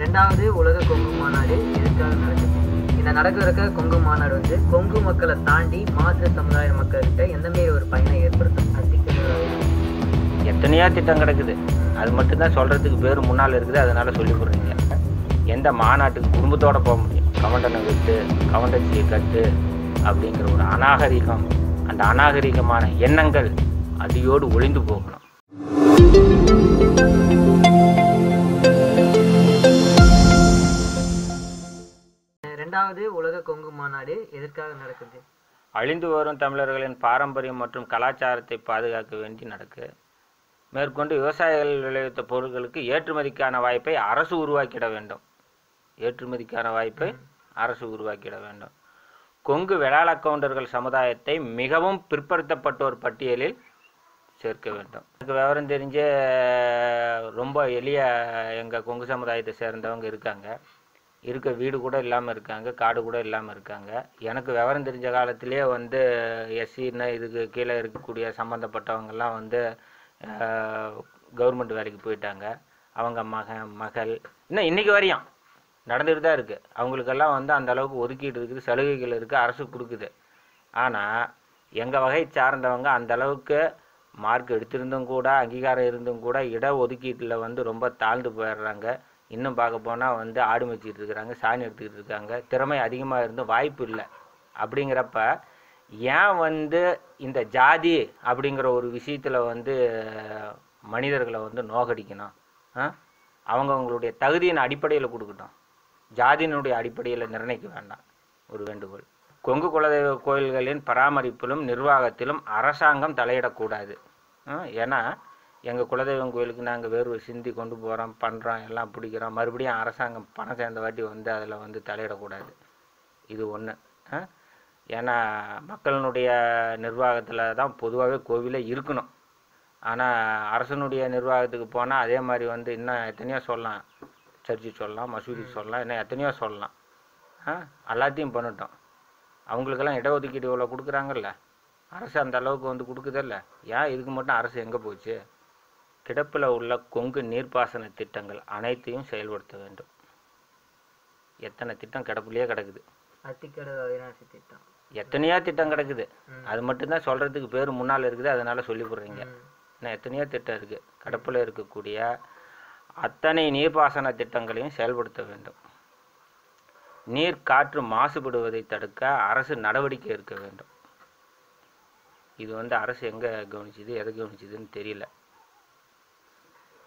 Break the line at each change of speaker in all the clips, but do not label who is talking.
ரெண்டாவது உலக கொங்கு மாநாடு எதுக்காக நடக்குது? இந்த நடக்க இருக்க கொங்கு மாநாடு வந்து கொங்கு மக்களை தாண்டி மாற்று சமுதாய மக்கள்கிட்ட எந்த மாரி ஒரு பயனை ஏற்படுத்தும்? அதுக்கு
எத்தனையோ திட்டம் கிடக்குது. அது மட்டும்தான் சொல்கிறதுக்கு பேர் முன்னால் இருக்குது. அதனால் சொல்லி போடுறீங்க எந்த மாநாட்டுக்கு குடும்பத்தோடு போக முடியும்? கவண்டனை விட்டு கவண்டச்சியை கட்டு அப்படிங்கிற ஒரு அநாகரிகம். அந்த அநாகரிகமான எண்ணங்கள் அடியோடு ஒளிந்து போகணும்.
ரெண்டாவது உலக கொங்கு மாநாடு எதற்காக நடக்குது?
அழிந்து வரும் தமிழர்களின் பாரம்பரியம் மற்றும் கலாச்சாரத்தை பாதுகாக்க வேண்டி நடக்கு. மேற்கொண்டு விவசாயிகள் விளைவித்த பொருட்களுக்கு ஏற்றுமதிக்கான வாய்ப்பை அரசு உருவாக்கிட வேண்டும். ஏற்றுமதிக்கான வாய்ப்பை அரசு உருவாக்கிட வேண்டும். கொங்கு வேளாள கவுண்டர்கள் சமுதாயத்தை மிகவும் பிற்படுத்தப்பட்டோர் பட்டியலில் சேர்க்க வேண்டும். எனக்கு விவரம் தெரிஞ்ச ரொம்ப எளிய எங்கள் கொங்கு சமுதாயத்தை சேர்ந்தவங்க இருக்காங்க. இருக்க வீடு கூட இல்லாமல் இருக்காங்க காடு கூட இல்லாமல் இருக்காங்க. எனக்கு விவரம் தெரிஞ்ச காலத்திலே வந்து எஸ்சின்னு இதுக்கு கீழே இருக்கக்கூடிய சம்மந்தப்பட்டவங்கெல்லாம் வந்து கவர்மெண்ட் வேலைக்கு போயிட்டாங்க. அவங்க மகன் மகள் இன்னும் இன்றைக்கி வரையும் நடந்துகிட்டு தான் இருக்குது அவங்களுக்கெல்லாம் வந்து அந்த அளவுக்கு ஒதுக்கீடு இருக்குது சலுகைகள் இருக்குது அரசு கொடுக்குது. ஆனால் எங்கள் வகை சார்ந்தவங்க அந்த அளவுக்கு மார்க் எடுத்திருந்தும் கூட அங்கீகாரம் இருந்தும் கூட இட ஒதுக்கீட்டில் வந்து ரொம்ப தாழ்ந்து போயிடுறாங்க. இன்னும் பார்க்க போனால் வந்து ஆடு மேய்ச்சிட்டு இருக்கிறாங்க சாணி எடுத்துக்கிட்டு இருக்காங்க. திறமை அதிகமாக இருந்தும் வாய்ப்பு இல்லை. அப்படிங்கிறப்ப ஏன் வந்து இந்த ஜாதி அப்படிங்கிற ஒரு விஷயத்தில் வந்து மனிதர்களை வந்து நோகடிக்கணும்? அவங்கவுங்களுடைய அவங்கவங்களுடைய தகுதியின் அடிப்படையில் கொடுக்கட்டும். ஜாதியினுடைய அடிப்படையில் நிர்ணயிக்க வேண்டாம். ஒரு வேண்டுகோள். கொங்கு குலதெய்வ கோயில்களின் பராமரிப்பிலும் நிர்வாகத்திலும் அரசாங்கம் தலையிடக்கூடாது. ஏன்னா எங்கள் குலதெய்வம் கோயிலுக்கு நாங்கள் வேர்வை சிந்தி கொண்டு போகிறோம் பண்ணுறோம் எல்லாம் பிடிக்கிறோம். மறுபடியும் அரசாங்கம் பணம் சேர்ந்த வாட்டி வந்து அதில் வந்து தலையிடக்கூடாது. இது ஒன்று ஏன்னா மக்களினுடைய நிர்வாகத்தில் தான் பொதுவாகவே கோவிலே இருக்கணும். ஆனால் அரசனுடைய நிர்வாகத்துக்கு போனால் அதே மாதிரி வந்து இன்னும் எத்தனையோ சொல்லலாம். சர்ச்சு சொல்லலாம் மசூதி சொல்லலாம் இன்னும் எத்தனையோ சொல்லலாம். ஆ? எல்லாத்தையும் பண்ணட்டும். அவங்களுக்கெல்லாம் இடஒதுக்கீடு இவ்வளோ கொடுக்குறாங்கல்ல? அரசு அந்த அளவுக்கு வந்து கொடுக்குதில்ல? ஏன் இதுக்கு மட்டும் அரசு எங்கே போச்சு? கிடப்பில் உள்ள கொங்கு நீர்ப்பாசன திட்டங்கள் அனைத்தையும் செயல்படுத்த வேண்டும். எத்தனை திட்டம் கிடப்புலையே கிடக்குது.
திட்டம்.
எத்தனையோ திட்டம் கிடக்குது. அது மட்டும்தான் சொல்கிறதுக்கு பேர் முன்னால் இருக்குது அதனால சொல்லி போடுறீங்க. இன்னும் எத்தனையோ திட்டம் இருக்குது கடப்பில் இருக்கக்கூடிய அத்தனை நீர்ப்பாசன திட்டங்களையும் செயல்படுத்த வேண்டும். நீர் காற்று மாசுபடுவதை தடுக்க அரசு நடவடிக்கை எடுக்க வேண்டும். இது வந்து அரசு எங்கே கவனிச்சுது எதை கவனிச்சுதுன்னு தெரியல.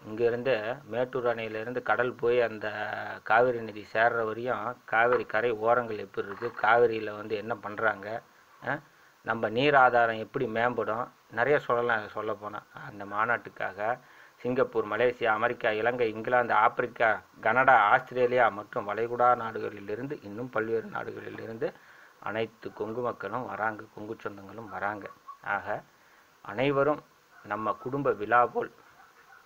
இங்கேருந்து மேட்டூர் அணையிலேருந்து கடல் போய் அந்த காவிரி நதி சேர்ற வரையும் காவிரி கரை ஓரங்கள் எப்படி இருக்குது காவிரியில் வந்து என்ன பண்ணுறாங்க நம்ம நீர் ஆதாரம் எப்படி மேம்படும்? நிறைய சொல்லலாம் சொல்ல போனால் அந்த மாநாட்டுக்காக Singapore Malaysia America Ilangai England Africa Canada Australia மற்றும் வளைகுடா நாடுகளிலிருந்து இன்னும் பல்வேறு நாடுகளிலிருந்து அனைத்து கொங்கு மக்களும் வராங்க. கொங்கு சொந்தங்களும் வராங்க. ஆக அனைவரும் நம்ம குடும்ப விழா போல்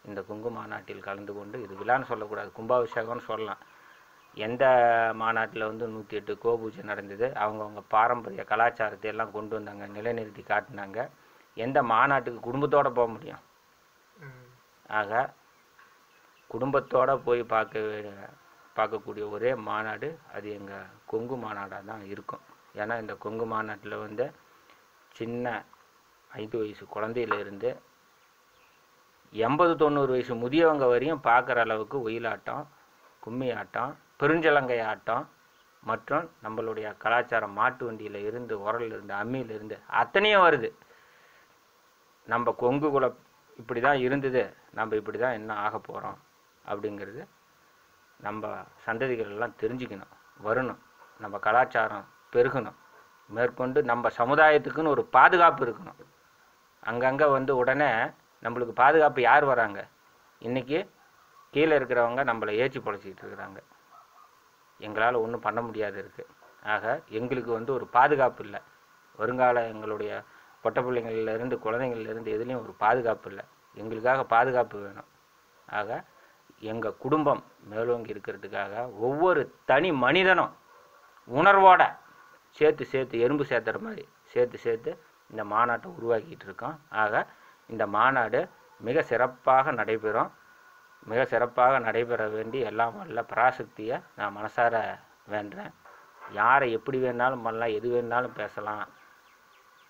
இந்த கொங்கு மாநாட்டில் கலந்து கொண்டு இது விழான்னு சொல்லக்கூடாது கும்பாபிஷேகம்னு சொல்லலாம். எந்த மாநாட்டில் வந்து நூற்றி எட்டு கோபூஜை நடந்தது அவங்கவுங்க பாரம்பரிய கலாச்சாரத்தை எல்லாம் கொண்டு வந்தாங்க நிலைநிறுத்தி காட்டினாங்க. எந்த மாநாட்டுக்கு குடும்பத்தோட போக முடியும்? ஆக குடும்பத்தோட போய் பார்க்க பார்க்கக்கூடிய ஒரே மாநாடு அது எங்கள் கொங்கு மாநாடாக தான் இருக்கும். ஏன்னா இந்த கொங்கு மாநாட்டில் வந்து சின்ன ஐந்து வயசு குழந்தையில இருந்து எண்பது தொண்ணூறு வயசு முதியவங்க வரையும் பார்க்குற அளவுக்கு ஒயிலாட்டம் கும்மி ஆட்டம் பெருஞ்சலங்கை ஆட்டம் மற்றும் நம்மளுடைய கலாச்சாரம் மாட்டு வண்டியில் இருந்து உரல்ல இருந்து அம்மியில் இருந்து அத்தனையும் வருது. நம்ம கொங்கு குல இப்படி தான் இருந்தது நம்ம இப்படி தான் என்ன ஆக போகிறோம் அப்படிங்கிறது நம்ம சந்ததிகள் எல்லாம் தெரிஞ்சுக்கணும் வரணும். நம்ம கலாச்சாரம் பெருகணும். மேற்கொண்டு நம்ம சமுதாயத்துக்குன்னு ஒரு பாதுகாப்பு இருக்கணும். அங்கங்கே வந்து உடனே நம்மளுக்கு பாதுகாப்பு யார் வராங்க? இன்றைக்கி கீழே இருக்கிறவங்க நம்மளை ஏற்றி பொழைச்சிக்கிட்டு இருக்கிறாங்க. எங்களால் ஒன்றும் பண்ண முடியாது இருக்குது ஆக எங்களுக்கு வந்து ஒரு பாதுகாப்பு இல்லை. வருங்கால எங்களுடைய பொட்ட பிள்ளைங்கள்லேருந்து குழந்தைங்கள்லேருந்து எதுலேயும் ஒரு பாதுகாப்பு இல்லை. எங்களுக்காக பாதுகாப்பு வேணும். ஆக எங்கள் குடும்பம் மேலோங்கி இருக்கிறதுக்காக ஒவ்வொரு தனி மனிதனும் உணர்வோட சேர்த்து சேர்த்து எறும்பு சேர்த்துற மாதிரி சேர்த்து சேர்த்து இந்த மாநாட்டை உருவாக்கிட்டு இருக்கோம். ஆக இந்த மாநாடு மிக சிறப்பாக நடைபெறும். மிக சிறப்பாக நடைபெற வேண்டி எல்லாம் வல்ல பராசக்தியை நான் மனசார வேண்டுறேன் யாரை எப்படி வேணாலும் பண்ணலாம் எது வேணாலும் பேசலாம்.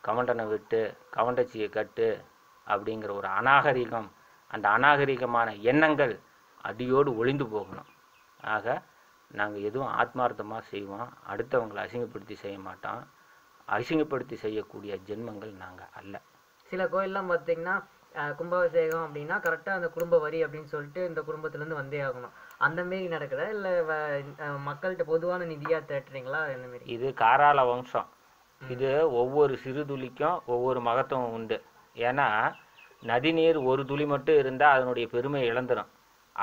கவண்டனை விட்டு கவண்டச்சியை கட்டு அப்படிங்கிற ஒரு அநாகரிகம் அந்த அநாகரிகமான எண்ணங்கள் அடியோடு ஒளிந்து போகணும். ஆக நாங்கள் எதுவும் ஆத்மார்த்தமாக செய்வோம். அடுத்தவங்களை அசிங்கப்படுத்தி செய்ய மாட்டோம். அசிங்கப்படுத்தி செய்யக்கூடிய ஜென்மங்கள் நாங்கள் அல்ல.
சில கோயில்லாம் பார்த்தீங்கன்னா கும்பாபிஷேகம் அப்படின்னா கரெக்டாக அந்த குடும்ப வரி அப்படின்னு சொல்லிட்டு இந்த குடும்பத்துலேருந்து வந்தே ஆகணும். அந்த மாரி நடக்குதா? இல்லை மக்கள்கிட்ட பொதுவான நிதியாக திரட்டுறீங்களா? மாரி?
இது காராள வம்சம். இது ஒவ்வொரு சிறு துளிக்கும் ஒவ்வொரு மகத்துவம் உண்டு. ஏன்னா நதிநீர் ஒரு துளி மட்டும் இருந்தால் அதனுடைய பெருமை இழந்துடும்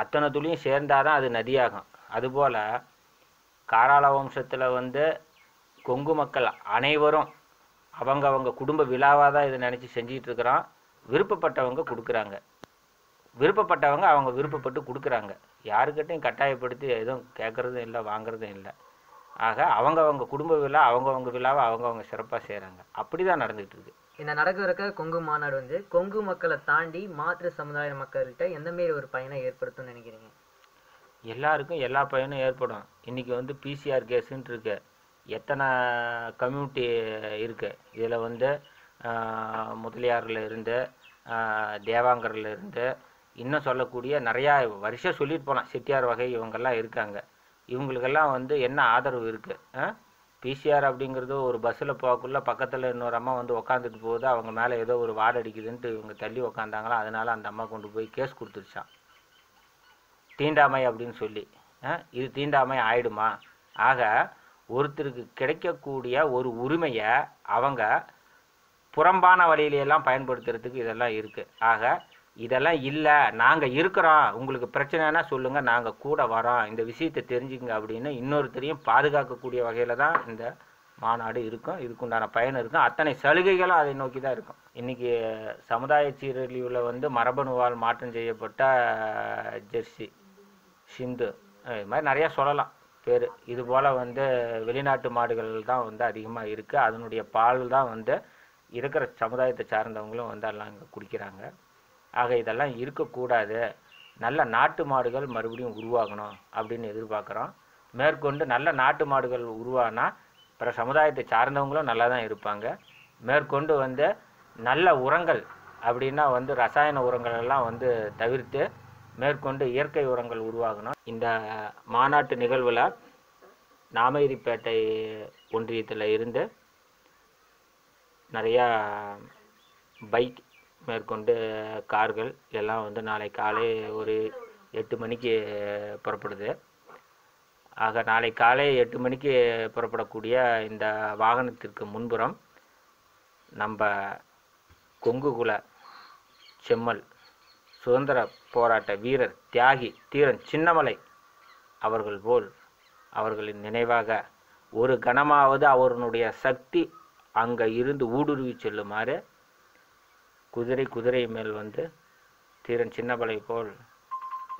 அத்தனை துளியும் சேர்ந்தாதான் அது நதியாகும். அதுபோல் காராள வம்சத்தில் வந்து கொங்கு மக்கள் அனைவரும் அவங்க அவங்க குடும்ப விழாவாக தான் இதை நினச்சி செஞ்சிட்டு இருக்கிறோம் விருப்பப்பட்டவங்க கொடுக்குறாங்க. விருப்பப்பட்டவங்க அவங்க விருப்பப்பட்டு கொடுக்குறாங்க. யாருக்கிட்டையும் கட்டாயப்படுத்தி எதுவும் கேட்குறதும் இல்லை வாங்குறதும் இல்லை. ஆக அவங்கவங்க குடும்ப விழா அவங்கவங்க விழாவை அவங்கவங்க சிறப்பாக செய்கிறாங்க அப்படி தான் நடந்துகிட்டு இருக்கு.
இந்த நடக்க இருக்க கொங்கு மாநாடு வந்து கொங்கு மக்களை தாண்டி மாற்று சமுதாய மக்கள்கிட்ட எந்த மாரி ஒரு பயனை ஏற்படுத்தும்னு நினைக்கிறீங்க?
எல்லாருக்கும் எல்லா பயனும் ஏற்படும். இன்றைக்கி வந்து பிசிஆர் கேஸுன்ட்டு இருக்கு. எத்தனை கம்யூனிட்டி இருக்குது இதில் வந்து முதலியாரில் இருந்து தேவாங்கரில் இருந்து இன்னும் சொல்லக்கூடிய நிறையா வருஷம் சொல்லிட்டு போகலாம் செட்டியார் வகை இவங்கெல்லாம் இருக்காங்க. இவங்களுக்கெல்லாம் வந்து என்ன ஆதரவு இருக்குது பிசிஆர் அப்படிங்கிறது ஒரு பஸ்ஸில் போகக்குள்ளே பக்கத்தில் இன்னொரு அம்மா வந்து உக்காந்துட்டு போகுது. அவங்க மேலே ஏதோ ஒரு வார்டு அடிக்குதுன்ட்டு இவங்க தள்ளி உக்காந்தாங்களா? அதனால் அந்த அம்மா கொண்டு போய் கேஸ் கொடுத்துருச்சான் தீண்டாமை அப்படின்னு சொல்லி. இது தீண்டாமை ஆயிடுமா? ஆக ஒருத்தருக்கு கிடைக்கக்கூடிய ஒரு உரிமையை அவங்க புறம்பான வழியிலையெல்லாம் பயன்படுத்துறதுக்கு இதெல்லாம் இருக்குது ஆக இதெல்லாம் இல்லை நாங்கள் இருக்கிறோம் உங்களுக்கு பிரச்சனைனா சொல்லுங்கள் நாங்கள் கூட வரோம். இந்த விஷயத்தை தெரிஞ்சுக்கங்க அப்படின்னு இன்னொருத்தரையும் பாதுகாக்கக்கூடிய வகையில் தான் இந்த மாநாடு இருக்கும். இதுக்குண்டான பயன் இருக்கும். அத்தனை சலுகைகளும் அதை நோக்கி தான் இருக்கும். இன்றைக்கி சமுதாய சீரழிவில் வந்து மரபணுவால் மாற்றம் செய்யப்பட்ட ஜெர்சி சிந்து இது மாதிரி நிறையா சொல்லலாம். பேர் இது போல் வந்து வெளிநாட்டு மாடுகள் தான் வந்து அதிகமாக இருக்குது அதனுடைய பால் தான் வந்து இருக்கிற சமுதாயத்தை சார்ந்தவங்களும் வந்து எல்லாம் இங்கே குடிக்கிறாங்க. ஆக இதெல்லாம் இருக்கக்கூடாது. நல்ல நாட்டு மாடுகள் மறுபடியும் உருவாகணும் அப்படின்னு எதிர்பார்க்குறோம். மேற்கொண்டு நல்ல நாட்டு மாடுகள் உருவானா பிற சமுதாயத்தை சார்ந்தவங்களும் நல்லா தான் இருப்பாங்க. மேற்கொண்டு வந்து நல்ல உரங்கள் அப்படின்னா வந்து ரசாயன உரங்கள் எல்லாம் வந்து தவிர்த்து மேற்கொண்டு இயற்கை உரங்கள் உருவாகணும் இந்த மாநாட்டு நிகழ்வில் நாமகிரிப்பேட்டை ஒன்றியத்தில் இருந்து நிறையா பைக் மேற்கொண்டு கார்கள் எல்லாம் வந்து நாளை காலை ஒரு எட்டு மணிக்கு புறப்படுது. ஆக நாளை காலை எட்டு மணிக்கு புறப்படக்கூடிய இந்த வாகனத்திற்கு முன்புறம் நம்ம கொங்குகுல செம்மல் சுதந்திர போராட்ட வீரர் தியாகி தீரன் சின்னமலை அவர்கள் போல் அவர்களின் நினைவாக ஒரு கணமாவது அவருடைய சக்தி அங்கே இருந்து ஊடுருவி செல்லுமாறு குதிரை குதிரை மேல் வந்து தீரன் சின்னமலை போல்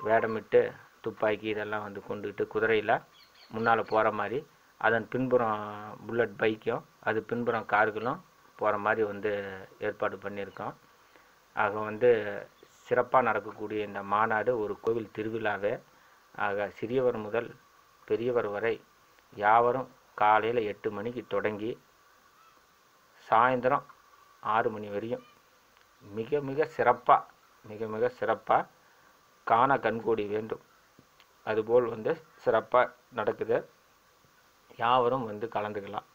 வேடமிட்டு துப்பாக்கி இதெல்லாம் வந்து கொண்டுக்கிட்டு குதிரையில் முன்னால் போகிற மாதிரி அதன் பின்புறம் புல்லட் பைக்கும் அது பின்புறம் கார்களும் போகிற மாதிரி வந்து ஏற்பாடு பண்ணியிருக்கோம். ஆக வந்து சிறப்பாக நடக்கக்கூடிய இந்த மாநாடு ஒரு கோவில் திருவிழாவே. ஆக சிறியவர் முதல் பெரியவர் வரை யாவரும் காலையில் எட்டு மணிக்கு தொடங்கி சாயந்தரம் ஆறு மணி வரையும் மிக மிக சிறப்பாக மிக மிக சிறப்பாக காண கண்கூடி வேண்டும். அதுபோல் வந்து சிறப்பாக நடக்குது. யாவரும் வந்து கலந்துக்கலாம்.